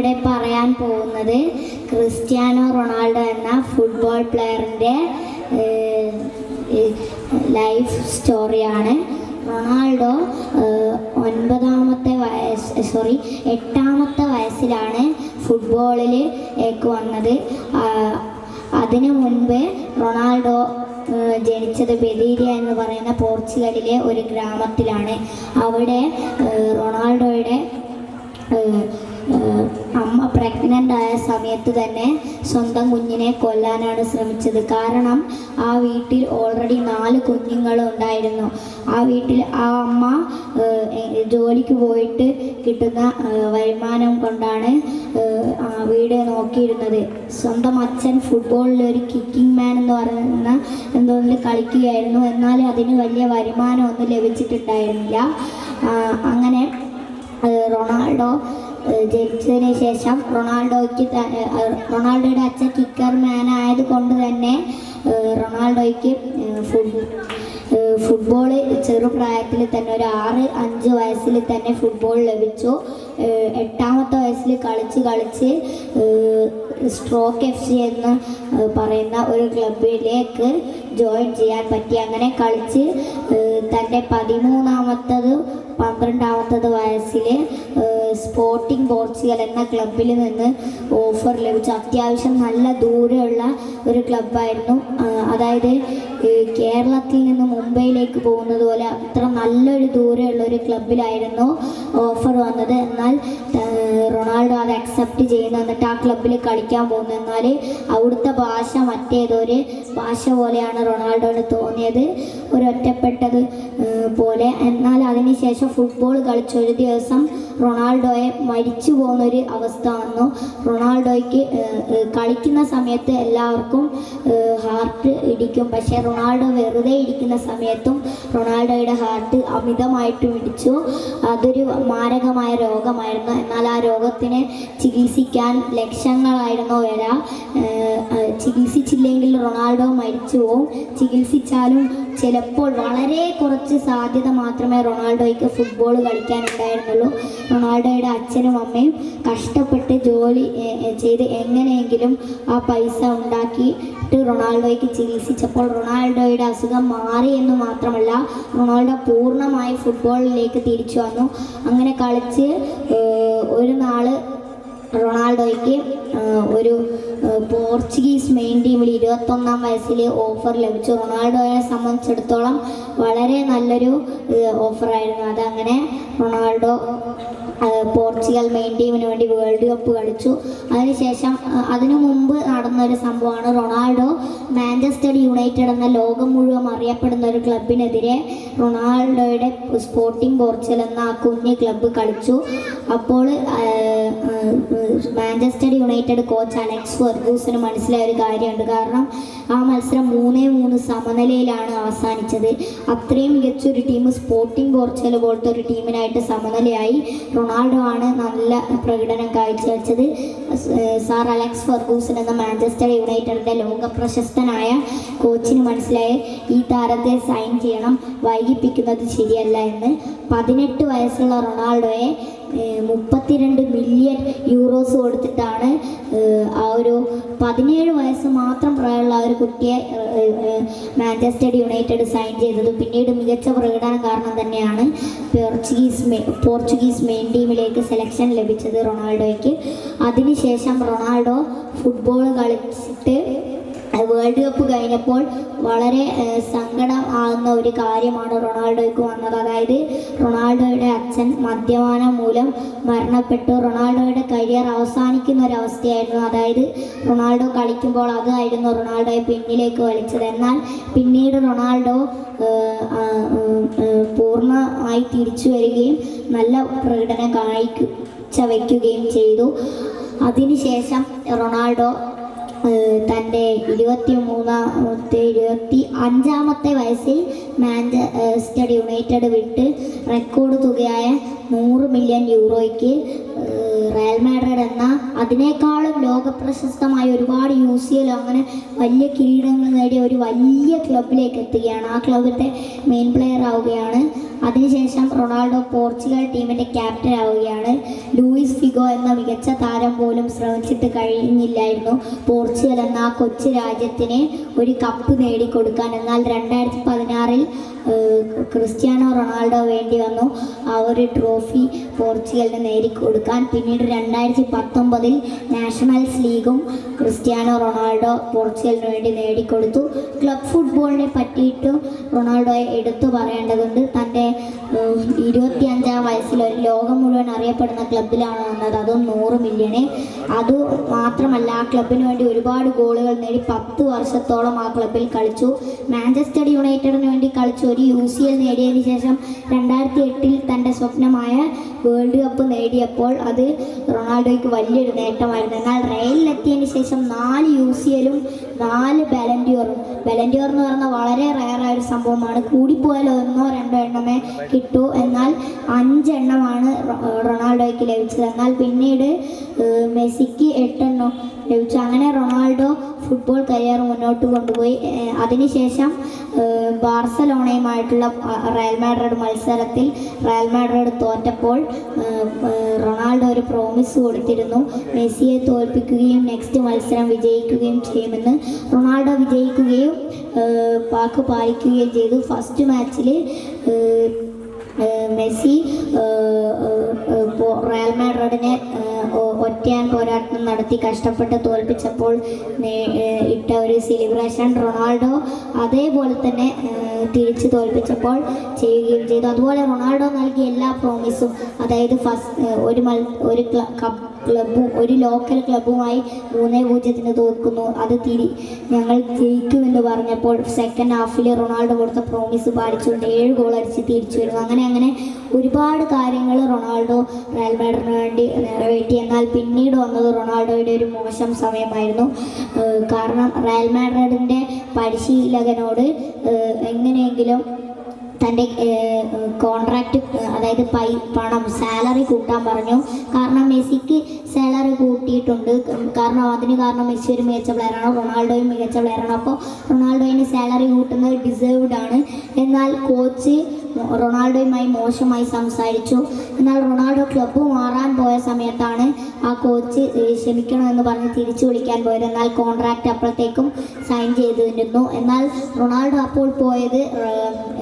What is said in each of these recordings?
ഞാനിവിടെ പറയാൻ പോകുന്നത് ക്രിസ്ത്യാനോ റൊണാൾഡോ എന്ന ഫുട്ബോൾ പ്ലെയറിന്റെ ലൈഫ് സ്റ്റോറിയാണ് റൊണാൾഡോ ഒൻപതാമത്തെ വയസ്സ് സോറി എട്ടാമത്തെ വയസ്സിലാണ് ഫുട്ബോളിലേക്ക് വന്നത്. അതിനു മുൻപ് റൊണാൾഡോ ജനിച്ചത് ബെദീരിയ എന്ന് പറയുന്ന പോർച്ചുഗലിലെ ഒരു ഗ്രാമത്തിലാണ്. അവിടെ റൊണാൾഡോയുടെ അമ്മ പ്രഗ്നന്റ് ആയ സമയത്ത് തന്നെ സ്വന്തം കുഞ്ഞിനെ കൊല്ലാനാണ് ശ്രമിച്ചത്. കാരണം ആ വീട്ടിൽ ഓൾറെഡി നാല് കുഞ്ഞുങ്ങൾ ഉണ്ടായിരുന്നു. ആ വീട്ടിൽ ആ അമ്മ ജോലിക്ക് പോയിട്ട് കിട്ടുന്ന വരുമാനം കൊണ്ടാണ് ആ വീട് നോക്കിയിരുന്നത്. സ്വന്തം അച്ഛൻ ഫുട്ബോളിൽ ഒരു കിക്കിംഗ് മാൻ എന്ന് പറയുന്ന എന്തോന്നിൽ കളിക്കുകയായിരുന്നു. എന്നാൽ അതിന് വലിയ വരുമാനമൊന്നും ലഭിച്ചിട്ടുണ്ടായിരുന്നില്ല. അങ്ങനെ റൊണാൾഡോ ഏഹ് ജനിച്ചതിന് ശേഷം റൊണാൾഡോയ്ക്ക് റൊണാൾഡോയുടെ അച്ഛൻ കിക്കർ മാൻ ആയത് കൊണ്ട് തന്നെ റൊണാൾഡോയ്ക്ക് ഫുട്ബോൾ ചെറുപ്രായത്തിൽ തന്നെ ഒരു ആറ് അഞ്ച് വയസ്സിൽ തന്നെ ഫുട്ബോൾ ലഭിച്ചു. എട്ടാമത്തെ വയസ്സിൽ കളിച്ച് കളിച്ച് സ്ട്രോക്ക് എഫ് സി എന്ന് പറയുന്ന ഒരു ക്ലബിലേക്ക് ജോയിൻ ചെയ്യാൻ പറ്റി. അങ്ങനെ കളിച്ച് തന്റെ പതിമൂന്നാമത്തത് പന്ത്രണ്ടാമത്തത് വയസ്സിൽ സ്പോർട്ടിംഗ് പോർച്ചുഗൽ എന്ന ക്ലബിൽ നിന്ന് ഓഫർ ലഭിച്ചു. അത്യാവശ്യം നല്ല ദൂരെയുള്ള ഒരു ക്ലബ്ബായിരുന്നു അതായത് കേരളത്തിൽ നിന്ന് മുംബൈയിലേക്ക് പോകുന്നത് പോലെ അത്ര നല്ലൊരു ദൂരെയുള്ള ഒരു ക്ലബിലായിരുന്നു ഓഫർ വന്നത്. എന്നാൽ റൊണാൾഡോ അത് അക്സെപ്റ്റ് ചെയ്യുന്നു. എന്നിട്ട് ആ ക്ലബിൽ കളിക്കാൻ പോകുന്നു. എന്നാൽ അവിടുത്തെ ഭാഷ മറ്റേതൊരു ഭാഷ പോലെയാണ് റൊണാൾഡോന് തോന്നിയത്. ഒരു പോലെ. എന്നാൽ അതിനുശേഷം ഫുട്ബോൾ കളിച്ചൊരു ദിവസം റൊണാൾഡോയെ മരിച്ചു പോകുന്ന ഒരു അവസ്ഥ വന്നു റൊണാൾഡോയ്ക്ക് കളിക്കുന്ന സമയത്ത് എല്ലാവർക്കും ഹാർട്ട് ഇടിക്കും. പക്ഷേ റൊണാൾഡോ വെറുതെ ഇരിക്കുന്ന സമയത്തും റൊണാൾഡോയുടെ ഹാർട്ട് അമിതമായിട്ടും ഇടിച്ചു. അതൊരു മാരകമായ രോഗമായിരുന്നു. എന്നാൽ ആ രോഗത്തിനെ ചികിത്സിക്കാൻ ലക്ഷങ്ങളായിരുന്നു വരാ. ചികിത്സിച്ചില്ലെങ്കിൽ റൊണാൾഡോ മരിച്ചു പോവും. ചികിത്സിച്ചാലും ചിലപ്പോൾ വളരെ കുറച്ച് സാധ്യത മാത്രമേ റൊണാൾഡോയ്ക്ക് ഫുട്ബോൾ കളിക്കാൻ ഉണ്ടായിരുന്നുള്ളൂ റൊണാൾഡോയുടെ അച്ഛനും അമ്മയും കഷ്ടപ്പെട്ട് ജോലി ചെയ്ത് എങ്ങനെയെങ്കിലും ആ പൈസ ഉണ്ടാക്കിയിട്ട് റൊണാൾഡോയ്ക്ക് ചികിത്സിച്ചപ്പോൾ റൊണാൾഡോയുടെ അസുഖം മാറി എന്ന് മാത്രമല്ല റൊണാൾഡോ പൂർണമായി ഫുട്ബോളിലേക്ക് തിരിച്ചു വന്നു. അങ്ങനെ കളിച്ച് ഒരു നാൾ റൊണാൾഡോയ്ക്ക് ഒരു പോർച്ചുഗീസ് മെയിൻ ടീമിൽ ഇരുപത്തൊന്നാം വയസ്സിൽ ഓഫർ ലഭിച്ചു. റൊണാൾഡോയെ സംബന്ധിച്ചിടത്തോളം വളരെ നല്ലൊരു ഓഫറായിരുന്നു. അതങ്ങനെ റൊണാൾഡോ പോർച്ചുഗൽ മെയിൻ ടീമിന് വേണ്ടി വേൾഡ് കപ്പ് കളിച്ചു. അതിനുശേഷം അതിനു മുമ്പ് നടന്ന ഒരു സംഭവമാണ് റൊണാൾഡോ മാഞ്ചസ്റ്റർ യുണൈറ്റഡ് എന്ന ലോകം മുഴുവൻ അറിയപ്പെടുന്ന ഒരു ക്ലബിനെതിരെ റൊണാൾഡോയുടെ സ്പോർട്ടിംഗ് പോർച്ചുഗൽ എന്ന ആ കുഞ്ഞ് ക്ലബ്ബ് കളിച്ചു. അപ്പോൾ മാഞ്ചസ്റ്റർ യുണൈറ്റഡ് കോച്ച് അലക്സ് ഫെർഗൂസിന് മനസ്സിലായ ഒരു കാര്യമുണ്ട്. കാരണം ആ മത്സരം മൂന്നേ മൂന്ന് സമനിലയിലാണ് അവസാനിച്ചത്. അത്രയും മികച്ചൊരു ടീം സ്പോർട്ടിംഗ് പോർച്ചുഗൽ പോലത്തെ ഒരു ടീമിനായിട്ട് സമനിലയായി റൊണാൾഡോ ആണ് നല്ല പ്രകടനം കാഴ്ചവെച്ചത്. സാർ അലക്സ് ഫെർഗൂസൻ എന്ന മാഞ്ചസ്റ്റർ യുണൈറ്റഡിന്റെ ലോക പ്രശസ്തനായ കോച്ചിന് മനസ്സിലായി ഈ താരത്തെ സൈൻ ചെയ്യണം വൈകിപ്പിക്കുന്നത് ശരിയല്ല എന്ന്. പതിനെട്ട് വയസ്സുള്ള റൊണാൾഡോയെ മുപ്പത്തിരണ്ട് മില്യൺ യൂറോസ് കൊടുത്തിട്ടാണ് ആ ഒരു പതിനേഴ് വയസ്സ് മാത്രം പ്രായമുള്ള ആ ഒരു കുട്ടിയെ മാഞ്ചസ്റ്റർ യുണൈറ്റഡ് സൈൻ ചെയ്തത് പിന്നീട് മികച്ച പ്രകടന കാരണം തന്നെയാണ് പോർച്ചുഗീസ് പോർച്ചുഗീസ് മെയിൻ ടീമിലേക്ക് സെലക്ഷൻ ലഭിച്ചത് റൊണാൾഡോയ്ക്ക്. അതിനുശേഷം റൊണാൾഡോ ഫുട്ബോൾ കളിച്ചിട്ട് വേൾഡ് കപ്പ് കഴിഞ്ഞപ്പോൾ വളരെ സങ്കടം ആകുന്ന ഒരു കാര്യമാണ് റൊണാൾഡോയ്ക്ക് വന്നത്. അതായത് റൊണാൾഡോയുടെ അച്ഛൻ മദ്യപാനം മൂലം മരണപ്പെട്ടു. റൊണാൾഡോയുടെ കരിയർ അവസാനിക്കുന്ന ഒരു അവസ്ഥയായിരുന്നു. അതായത് റൊണാൾഡോ കളിക്കുമ്പോൾ അതായിരുന്നു റൊണാൾഡോയെ പിന്നിലേക്ക് വലിച്ചത്. എന്നാൽ പിന്നീട് റൊണാൾഡോ പൂർണമായി തിരിച്ചു വരികയും നല്ല പ്രകടനം കാഴ്ച വയ്ക്കുകയും ചെയ്തു. അതിനുശേഷം റൊണാൾഡോ തന്റെ ഇരുപത്തി മൂന്നാമത്തെ ഇരുപത്തി അഞ്ചാമത്തെ വയസ്സിൽ മാഞ്ചസ്റ്റർ യുണൈറ്റഡ് വിട്ട് റെക്കോർഡ് തുകയായ നൂറ് മില്യൺ യൂറോയ്ക്ക് റയൽ മാഡ്രിഡ് എന്ന അതിനേക്കാളും ലോകപ്രശസ്തമായ ഒരുപാട് യു സി എൽ അങ്ങനെ വലിയ കിരീടങ്ങൾ നേടിയ ഒരു വലിയ ക്ലബിലേക്ക് എത്തുകയാണ്. ആ ക്ലബിന്റെ മെയിൻ പ്ലെയർ ആവുകയാണ്. അതിനുശേഷം റൊണാൾഡോ പോർച്ചുഗൽ ടീമിന്റെ ക്യാപ്റ്റൻ ആവുകയാണ്. ലൂയിസ് ഫിഗോ എന്ന മികച്ച താരം പോലും ശ്രമിച്ചിട്ട് കഴിഞ്ഞില്ലായിരുന്നു. പോർച്ചുഗൽ എന്ന ആ കൊച്ചു രാജ്യത്തിന് ഒരു കപ്പ് നേടിക്കൊടുക്കാൻ. എന്നാൽ രണ്ടായിരത്തി പതിനാറിൽ ക്രിസ്ത്യാനോ റൊണാൾഡോ വേണ്ടി വന്നു. ആ ഒരു ട്രോഫി പോർച്ചുഗലിന് നേടിക്കൊടുക്കാൻ പിന്നീട് രണ്ടായിരത്തി പത്തൊമ്പതിൽ നാഷണൽസ് ലീഗും ക്രിസ്ത്യാനോ റൊണാൾഡോ പോർച്ചുഗലിന് വേണ്ടി നേടിക്കൊടുത്തു. ക്ലബ് ഫുട്ബോളിനെ പറ്റിയിട്ട് റൊണാൾഡോയെ എടുത്തു പറയേണ്ടതുണ്ട്. തന്റെ ഇരുപത്തി അഞ്ചാം വയസ്സിൽ ഒരു ലോകം മുഴുവൻ അറിയപ്പെടുന്ന ക്ലബിലാണ് വന്നത്. അതും നൂറ് മില്യണ്. അത് മാത്രമല്ല ആ ക്ലബിന് വേണ്ടി ഒരുപാട് ഗോളുകൾ നേടി പത്ത് വർഷത്തോളം ആ ക്ലബിൽ കളിച്ചു. മാഞ്ചസ്റ്റർ യുണൈറ്റഡിന് വേണ്ടി കളിച്ചു. ഒരു യു സി എൽ നേടിയതിന് ശേഷം രണ്ടായിരത്തി എട്ടിൽ തന്റെ സ്വപ്നമായ വേൾഡ് കപ്പ് നേടിയപ്പോൾ അത് റൊണാൾഡോയ്ക്ക് വലിയൊരു നേട്ടമായിരുന്നു. എന്നാൽ റയലിലെത്തിയതിന് ശേഷം നാല് യു സി എല്ലും നാല് ബലൻഡിയോറും ബലൻഡിയോർ എന്ന് പറഞ്ഞാൽ വളരെ റയറായ ഒരു സംഭവമാണ്. കൂടിപ്പോയാൽ ഒന്നോ രണ്ടോ എണ്ണമേ കിട്ടൂ. എന്നാൽ അഞ്ചെണ്ണമാണ് റൊണാൾഡോയ്ക്ക് ലഭിച്ചത്. എന്നാൽ പിന്നീട് മെസ്സിക്ക് എട്ടെണ്ണം ലഭിച്ചു. അങ്ങനെ റൊണാൾഡോ ഫുട്ബോൾ കരിയർ മുന്നോട്ട് കൊണ്ടുപോയി. അതിനുശേഷം ബാർസലോണയുമായിട്ടുള്ള റയൽ മാഡ്രിഡ് മത്സരത്തിൽ റയൽ മാഡ്രിഡ് തോറ്റപ്പോൾ റൊണാൾഡോ ഒരു പ്രോമിസ് കൊടുത്തിരുന്നു. മെസ്സിയെ തോൽപ്പിക്കുകയും നെക്സ്റ്റ് മത്സരം വിജയിക്കുകയും ചെയ്യുമെന്ന്. റൊണാൾഡോ വിജയിക്കുകയും പാക്ക് പാലിക്കുകയും ചെയ്തു. ഫസ്റ്റ് മാച്ചിൽ മെസ്സി റയൽ മാഡ്രിഡിനെ ഒറ്റയാൻ പോരാട്ടം നടത്തി കഷ്ടപ്പെട്ട് തോൽപ്പിച്ചപ്പോൾ ഇട്ട ഒരു സെലിബ്രേഷൻ റൊണാൾഡോ അതേപോലെ തന്നെ തിരിച്ച് തോൽപ്പിച്ചപ്പോൾ ചെയ്യുകയും ചെയ്തു. അതുപോലെ റൊണാൾഡോ നൽകിയ എല്ലാ പ്രോമിസും അതായത് ഫസ്റ്റ് ഒരു മൽ ഒരു കപ്പ് ക്ലബും ഒരു ലോക്കൽ ക്ലബുമായി മൂന്നേ പൂജ്യത്തിന് തോൽക്കുന്നു. അത് തിരി ഞങ്ങൾ ജയിക്കുമെന്ന് പറഞ്ഞപ്പോൾ സെക്കൻഡ് ഹാഫിൽ റൊണാൾഡോ കൊടുത്ത പ്രോമിസ് പാലിച്ചുകൊണ്ട് ഏഴ് ഗോൾ അടിച്ച് തിരിച്ചു വരുന്നു. അങ്ങനെ അങ്ങനെ ഒരുപാട് കാര്യങ്ങൾ റൊണാൾഡോ റയൽ മാഡ്രിഡിന് വേണ്ടി നിറവേറ്റി. എന്നാൽ പിന്നീട് വന്നത് റൊണാൾഡോയുടെ ഒരു മോശം സമയമായിരുന്നു. കാരണം റയൽ പരിശീലകനോട് എങ്ങനെയെങ്കിലും തന്റെ കോൺട്രാക്റ്റ് അതായത് പൈ പണം സാലറി കൂട്ടാൻ പറഞ്ഞു. കാരണം മെസ്സിക്ക് സാലറി കൂട്ടിയിട്ടുണ്ട്. കാരണം അതിന് കാരണം മെസ്സി ഒരു മികച്ച പ്ലെയറാണ് റൊണാൾഡോയും മികച്ച പ്ലെയറാണ് അപ്പോൾ റൊണാൾഡോയിന് സാലറി കൂട്ടുന്നത് ഡിസേർവ്ഡ് ആണ്. എന്നാൽ കോച്ച് റൊണാൾഡോയുമായി മോശമായി സംസാരിച്ചു. എന്നാൽ റൊണാൾഡോ ക്ലബ്ബ് മാറാൻ പോയ സമയത്താണ് ആ കോച്ച് ക്ഷമിക്കണമെന്ന് പറഞ്ഞ് തിരിച്ചു വിളിക്കാൻ പോയത്. എന്നാൽ കോൺട്രാക്റ്റ് അപ്പോഴത്തേക്കും സൈൻ ചെയ്തിരുന്നു എന്നാൽ റൊണാൾഡോ അപ്പോൾ പോയത്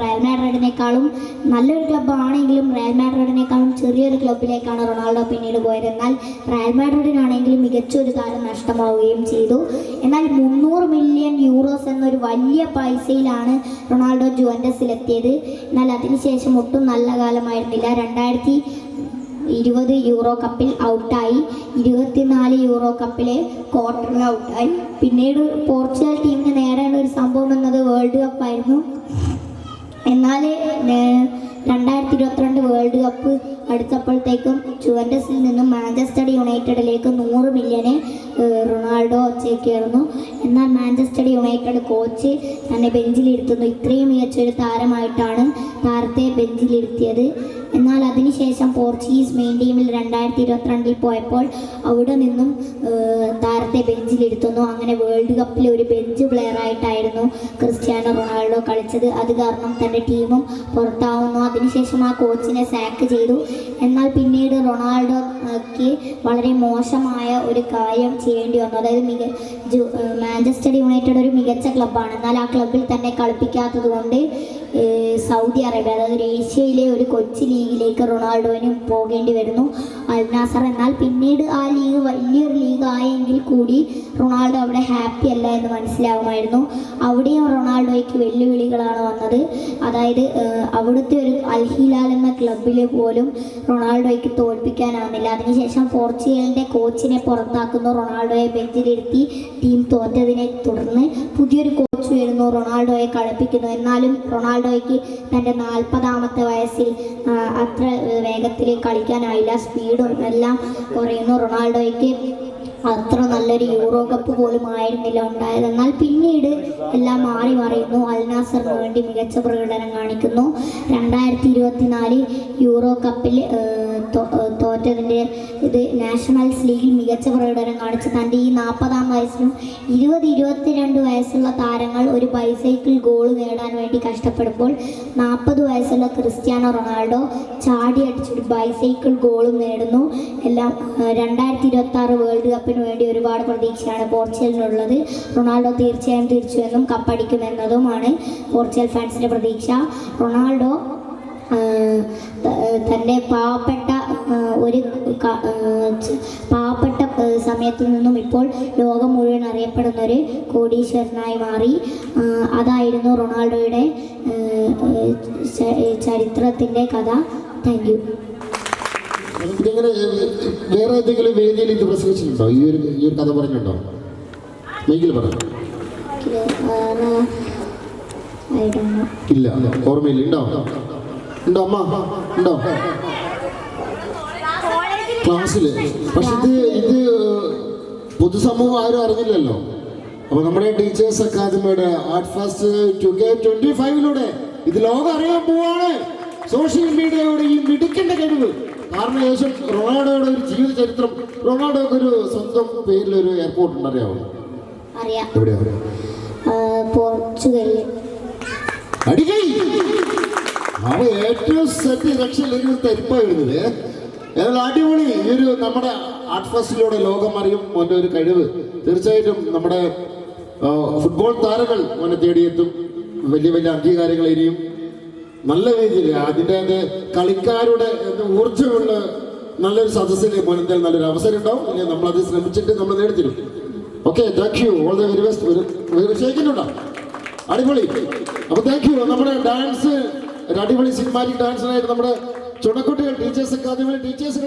റയൽ മാഡ്രിഡിനേക്കാളും നല്ലൊരു ക്ലബ്ബാണെങ്കിലും റയൽ മാഡ്രിഡിനേക്കാളും ചെറിയൊരു ക്ലബ്ബിലേക്കാണ് റൊണാൾഡോ പിന്നീട് പോയത്. എന്നാൽ റയൽ മാഡ്രിഡിനാണെങ്കിലും മികച്ചൊരു കാലം നഷ്ടമാവുകയും ചെയ്തു. എന്നാൽ മുന്നൂറ് മില്യൺ യൂറോസ് എന്നൊരു വലിയ പൈസയിലാണ് റൊണാൾഡോ ജുവൻഡസിലെത്തിയത്. എന്നാൽ അതിനുശേഷം ഒട്ടും നല്ല കാലമായിരുന്നില്ല. രണ്ടായിരത്തി ഇരുപത് യൂറോ കപ്പിൽ ഔട്ടായി ഇരുപത്തിനാല് യൂറോ കപ്പിലെ ക്വാർട്ടറിൽ ഔട്ടായി പിന്നീട് പോർച്ചുഗൽ ടീമിന് നേടേണ്ട ഒരു സംഭവം എന്നത് വേൾഡ് കപ്പായിരുന്നു എന്നാൽ രണ്ടായിരത്തി ഇരുപത്തിരണ്ട് വേൾഡ് കപ്പ് അടുത്തപ്പോഴത്തേക്കും ചുവൻഡസിൽ നിന്നും മാഞ്ചസ്റ്റർ യുണൈറ്റഡിലേക്ക് നൂറ് മില്യന് റൊണാൾഡോ ചേക്കേറുന്നു എന്നാൽ മാഞ്ചസ്റ്റർ യുണൈറ്റഡ് കോച്ച് തന്നെ ബെഞ്ചിലിരുത്തുന്നു. ഇത്രയും മികച്ചൊരു താരമായിട്ടാണ് താരത്തെ ബെഞ്ചിലിരുത്തിയത്. എന്നാൽ അതിനുശേഷം പോർച്ചുഗീസ് മെയിൻ ടീമിൽ രണ്ടായിരത്തി ഇരുപത്തിരണ്ടിൽ പോയപ്പോൾ അവിടെ നിന്നും താരത്തെ ബെഞ്ചിലിരുത്തുന്നു അങ്ങനെ വേൾഡ് കപ്പിൽ ഒരു ബെഞ്ച് പ്ലെയറായിട്ടായിരുന്നു ക്രിസ്ത്യാനോ റൊണാൾഡോ കളിച്ചത്. അത് കാരണം തന്റെ ടീമും പുറത്താവുന്നു. അതിനുശേഷം ആ കോച്ചിനെ സാക്ക് ചെയ്തു. എന്നാൽ പിന്നീട് റൊണാൾഡോക്ക് വളരെ മോശമായ ഒരു കാര്യം ചെയ്യേണ്ടി വന്നു. അതായത് മിക മാഞ്ചസ്റ്റർ യുണൈറ്റഡ് ഒരു മികച്ച ക്ലബ്ബാണ് എന്നാൽ ആ ക്ലബ്ബിൽ തന്നെ കളിപ്പിക്കാത്തത് കൊണ്ട് സൗദി അറേബ്യ അതായത് ഏഷ്യയിലെ ഒരു കൊച്ചു ലീഗിലേക്ക് റൊണാൾഡോവിനും പോകേണ്ടി വരുന്നു. അൽ നാസർ എന്നാൽ പിന്നീട് ആ ലീഗ് വലിയൊരു ലീഗ് ആയെങ്കിൽ കൂടി റൊണാൾഡോ അവിടെ ഹാപ്പി അല്ല എന്ന് മനസ്സിലാവുമായിരുന്നു. അവിടെയും റൊണാൾഡോയ്ക്ക് വെല്ലുവിളികളാണ് വന്നത്. അതായത് അവിടുത്തെ ഒരു അൽഹിലാൽ എന്ന ക്ലബിൽ പോലും റൊണാൾഡോയ്ക്ക് തോൽപ്പിക്കാനാവുന്നില്ല. അതിനുശേഷം പോർച്ചുഗലിന്റെ കോച്ചിനെ പുറത്താക്കുന്നു. റൊണാൾഡോയെ ബെഞ്ചിലിരുത്തി ടീം തോറ്റതിനെ തുടർന്ന് പുതിയൊരു കോച്ച് വരുന്നു. റൊണാൾഡോയെ കളിപ്പിക്കുന്നു. എന്നാലും റൊണാൾഡോയ്ക്ക് തന്റെ നാൽപ്പതാമത്തെ വയസ്സിൽ അത്ര വേഗത്തിൽ കളിക്കാനായില്ല. സ്പീഡും എല്ലാം കുറയുന്നു. റൊണാൾഡോയ്ക്ക് അത്ര നല്ലൊരു യൂറോ കപ്പ് പോലും ആയിരുന്നില്ല ഉണ്ടായത്. എന്നാൽ പിന്നീട് എല്ലാം മാറി മറിയുന്നു. അൽനാസറിന് വേണ്ടി മികച്ച പ്രകടനം കാണിക്കുന്നു. രണ്ടായിരത്തി ഇരുപത്തിനാല് യൂറോ കപ്പിൽ തോറ്റതിന്റെ ഇത് നാഷണൽസ് ലീഗിൽ മികച്ച പ്രകടനം കാണിച്ച് തന്റെ ഈ നാൽപ്പതാം വയസ്സിലും ഇരുപത് ഇരുപത്തിരണ്ട് വയസ്സുള്ള താരങ്ങൾ ഒരു ബൈസൈക്കിൾ ഗോൾ നേടാൻ വേണ്ടി കഷ്ടപ്പെടുമ്പോൾ നാൽപ്പത് വയസ്സുള്ള ക്രിസ്ത്യാനോ റൊണാൾഡോ ചാടി അടിച്ചൊരു ബൈസൈക്കിൾ ഗോളും നേടുന്നു. എല്ലാം രണ്ടായിരത്തി ഇരുപത്തി വേൾഡ് കപ്പിന് വേണ്ടി ഒരുപാട് പ്രതീക്ഷയാണ് പോർച്ചുഗലിനുള്ളത്. റൊണാൾഡോ തീർച്ചയായും തിരിച്ചുവെന്നും കപ്പടിക്കുമെന്നതുമാണ് പോർച്ചുഗൽ ഫാൻസിന്റെ പ്രതീക്ഷ. റൊണാൾഡോ തന്റെ പാവപ്പെട്ട ഒരു പാവപ്പെട്ട സമയത്തു നിന്നും ഇപ്പോൾ ലോകം മുഴുവൻ അറിയപ്പെടുന്ന ഒരു കോടീശ്വരനായി മാറി. അതായിരുന്നു റൊണാൾഡോയുടെ ചരിത്രത്തിന്റെ കഥ. താങ്ക് ഏഹ്, വേറെ ഏതെങ്കിലും വേദിയിൽ ഇത് പ്രസംഗിച്ചിട്ടുണ്ടോ? ഈ ഒരു ഈ ഒരു കഥ പറഞ്ഞിട്ടുണ്ടോ? മെങ്കിൽ പറഞ്ഞു ഇല്ല ഓർമ്മയില്ല. ഉണ്ടോ? ഉണ്ടോ അമ്മ? ഉണ്ടോ? ക്ലാസ്സിൽ. പക്ഷെ ഇത് ഇത് പൊതുസമൂഹം ആരും അറിഞ്ഞില്ലല്ലോ. അപ്പൊ നമ്മുടെ ടീച്ചേഴ്സ് അക്കാദമിയുടെ art fast two K twenty ഫൈവിലൂടെ ഇത് ലോകം അറിയാൻ പോവാണ്. സോഷ്യൽ മീഡിയയുടെ ഈ മിടുക്കിന്റെ കഴിവ്. കാരണം ശേഷം റൊണാൾഡോയുടെ ഒരു ജീവിത ചരിത്രം റൊണാൾഡോക്ക് ഒരു സ്വന്തം പേരിൽ ഒരു എയർപോർട്ട് ഉണ്ടറിയാവോ അറിയാം. പോർച്ചുഗലിൽ. അവ ഏറ്റവും സെറ്റ് രക്ഷയിൽ ഒരു എഴുതുന്നത് എന്നാൽ അടിപൊളി. ഈ ഒരു നമ്മുടെ ആർട്ട് ഫെസ്റ്റിലൂടെ ലോകം അറിയും മോന്റെ ഒരു കഴിവ്. തീർച്ചയായിട്ടും നമ്മുടെ ഫുട്ബോൾ താരങ്ങൾ മോനെ തേടിയെത്തും. വലിയ വലിയ അംഗീകാരങ്ങൾ ഇനിയും. നല്ല രീതിയിൽ അതിന്റെ അത് കളിക്കാരുടെ ഊർജമുള്ള നല്ലൊരു സദസ്സിന് മുന്നിൽ നല്ലൊരു അവസരം ഉണ്ടാവും. ഇനി നമ്മളത് ശ്രമിച്ചിട്ട് നമ്മൾ നേടിത്തരും. Okay thank you all the very best ഒരു ക്ഷയിക്കുന്നുണ്ടോ അടിപൊളി. അപ്പൊ താങ്ക് യു നമ്മുടെ ഡാൻസ് ഒരു അടിപൊളി സിനിമാറ്റിക് ഡാൻസിനായിട്ട് നമ്മുടെ ചുണക്കുട്ടികൾ ടീച്ചേഴ്സ് അക്കാദമിയിലെ ടീച്ചേഴ്സ്